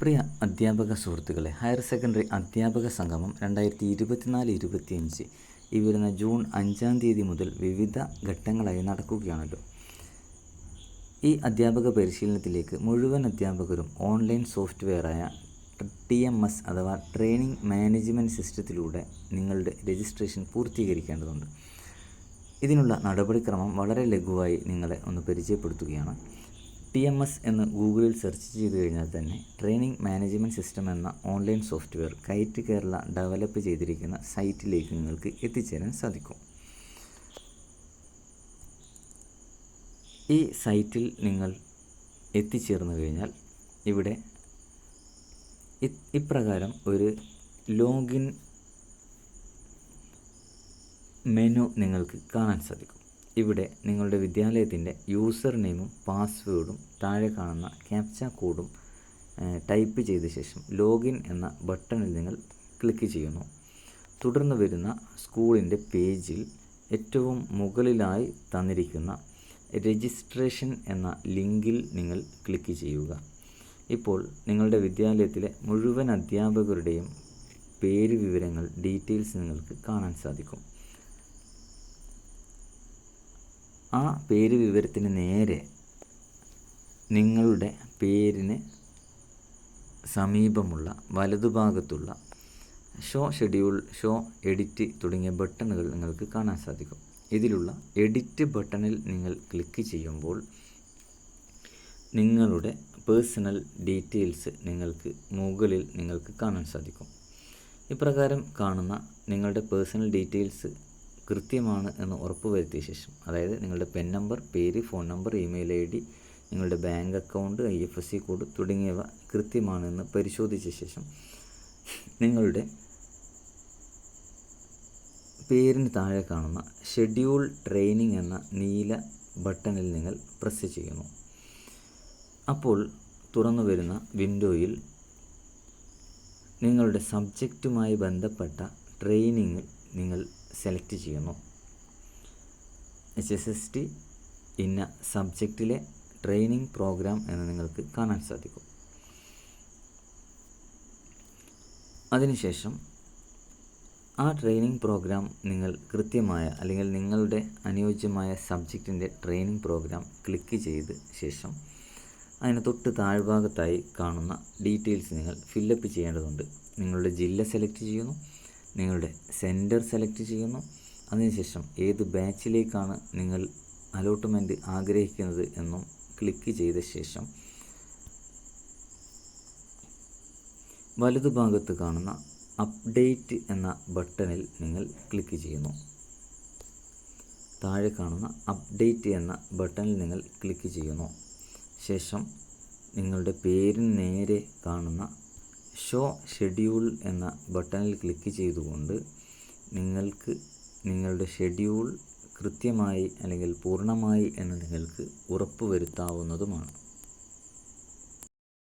പ്രിയ അധ്യാപക സുഹൃത്തുക്കളെ higher secondary അധ്യാപക സംഗമം രണ്ടായിരത്തി ഇരുപത്തിനാല് ഇരുപത്തിയഞ്ച് ഈ വരുന്ന ജൂൺ അഞ്ചാം തീയതി മുതൽ വിവിധ ഘട്ടങ്ങളായി നടക്കുകയാണല്ലോ. ഈ അധ്യാപക പരിശീലനത്തിലേക്ക് മുഴുവൻ അധ്യാപകരും ഓൺലൈൻ സോഫ്റ്റ്വെയറായ ടി എം എസ് അഥവാ ട്രെയിനിങ് മാനേജ്മെന്റ് സിസ്റ്റത്തിലൂടെ നിങ്ങളുടെ രജിസ്ട്രേഷൻ പൂർത്തീകരിക്കേണ്ടതുണ്ട്. ഇതിനുള്ള നടപടിക്രമം വളരെ ലഘുവായി നിങ്ങളെ ഒന്ന് പരിചയപ്പെടുത്തുകയാണ്. ടി എം എസ് എന്ന് ഗൂഗിളിൽ സെർച്ച് ചെയ്ത് കഴിഞ്ഞാൽ തന്നെ ട്രെയിനിങ് മാനേജ്മെന്റ് സിസ്റ്റം എന്ന online software KITE Kerala develop ചെയ്തിരിക്കുന്ന സൈറ്റിലേക്ക് നിങ്ങൾക്ക് എത്തിച്ചേരാൻ സാധിക്കും. ഈ സൈറ്റിൽ നിങ്ങൾ എത്തിച്ചേർന്നു കഴിഞ്ഞാൽ ഇവിടെ ഇപ്രകാരം ഒരു ലോഗിൻ മെനു നിങ്ങൾക്ക് കാണാൻ സാധിക്കും. ഇവിടെ നിങ്ങളുടെ വിദ്യാലയത്തിന്റെ യൂസർ നെയിമും പാസ്വേഡും താഴെ കാണുന്ന ക്യാപ്ച കോഡും ടൈപ്പ് ചെയ്ത ശേഷം ലോഗിൻ എന്ന ബട്ടണിൽ നിങ്ങൾ ക്ലിക്ക് ചെയ്യുന്നു. തുടർന്ന് വരുന്ന സ്കൂളിന്റെ പേജിൽ ഏറ്റവും മുകളിലായി തന്നിരിക്കുന്ന രജിസ്ട്രേഷൻ എന്ന ലിങ്കിൽ നിങ്ങൾ ക്ലിക്ക് ചെയ്യുക. ഇപ്പോൾ നിങ്ങളുടെ വിദ്യാലയത്തിലെ മുഴുവൻ അധ്യാപകരുടെയും പേര് വിവരങ്ങൾ ഡീറ്റെയിൽസ് നിങ്ങൾക്ക് കാണാൻ സാധിക്കും. ആ പേര് വിവരത്തിന് നേരെ നിങ്ങളുടെ പേരിന് സമീപമുള്ള വലതുഭാഗത്തുള്ള ഷോ ഷെഡ്യൂൾ ഷോ എഡിറ്റ് തുടങ്ങിയ ബട്ടണുകൾ നിങ്ങൾക്ക് കാണാൻ സാധിക്കും. ഇതിലുള്ള എഡിറ്റ് ബട്ടണിൽ നിങ്ങൾ ക്ലിക്ക് ചെയ്യുമ്പോൾ നിങ്ങളുടെ പേഴ്സണൽ ഡീറ്റെയിൽസ് നിങ്ങൾക്ക് മുകളിൽ നിങ്ങൾക്ക് കാണാൻ സാധിക്കും. ഇപ്രകാരം കാണുന്ന നിങ്ങളുടെ പേഴ്സണൽ ഡീറ്റെയിൽസ് കൃത്യമാണ് എന്ന് ഉറപ്പുവരുത്തിയ ശേഷം അതായത് നിങ്ങളുടെ പെൻ നമ്പർ പേര് phone number email I D നിങ്ങളുടെ bank account I F S C code തുടങ്ങിയവ കൃത്യമാണെന്ന് പരിശോധിച്ച ശേഷം നിങ്ങളുടെ പേരിന് താഴെ കാണുന്ന ഷെഡ്യൂൾ ട്രെയിനിങ് എന്ന നീല ബട്ടണിൽ നിങ്ങൾ പ്രസ് ചെയ്യുന്നു. അപ്പോൾ തുറന്നു വരുന്ന വിൻഡോയിൽ നിങ്ങളുടെ സബ്ജക്റ്റുമായി ബന്ധപ്പെട്ട ട്രെയിനിങ് നിങ്ങൾ സെലക്ട് ചെയ്യുന്നു. എച്ച് എസ് എസ് ടി ഇന്ന സബ്ജക്റ്റിലെ ട്രെയിനിങ് പ്രോഗ്രാം എന്ന് നിങ്ങൾക്ക് കാണാൻ സാധിക്കും. അതിനുശേഷം ആ ട്രെയിനിങ് പ്രോഗ്രാം നിങ്ങൾ കൃത്യമായ അല്ലെങ്കിൽ നിങ്ങളുടെ അനുയോജ്യമായ സബ്ജക്റ്റിന്റെ ട്രെയിനിങ് പ്രോഗ്രാം ക്ലിക്ക് ചെയ്ത് ശേഷം അതിന് തൊട്ട് താഴ്ഭാഗത്തായി കാണുന്ന ഡീറ്റെയിൽസ് നിങ്ങൾ ഫില്ലപ്പ് ചെയ്യേണ്ടതുണ്ട്. നിങ്ങളുടെ ജില്ല സെലക്ട് ചെയ്യുന്നു. നിങ്ങളുടെ സെന്റർ സെലക്ട് ചെയ്യുന്നു. അതിനുശേഷം ഏത് ബാച്ചിലേക്കാണ് നിങ്ങൾ അലോട്ട്മെന്റ് ആഗ്രഹിക്കുന്നത് എന്നും ക്ലിക്ക് ചെയ്ത ശേഷം വലതുഭാഗത്ത് കാണുന്ന അപ്ഡേറ്റ് എന്ന ബട്ടണിൽ നിങ്ങൾ ക്ലിക്ക് ചെയ്യുന്നു. താഴെ കാണുന്ന അപ്ഡേറ്റ് എന്ന ബട്ടണിൽ നിങ്ങൾ ക്ലിക്ക് ചെയ്യുന്നു. ശേഷം നിങ്ങളുടെ പേരിന് നേരെ കാണുന്ന ഷോ ഷെഡ്യൂൾ എന്ന ബട്ടണിൽ ക്ലിക്ക് ചെയ്തുകൊണ്ട് നിങ്ങൾക്ക് നിങ്ങളുടെ ഷെഡ്യൂൾ കൃത്യമായി അല്ലെങ്കിൽ പൂർണമായി എന്ന് നിങ്ങൾക്ക് ഉറപ്പുവരുത്താവുന്നതുമാണ്.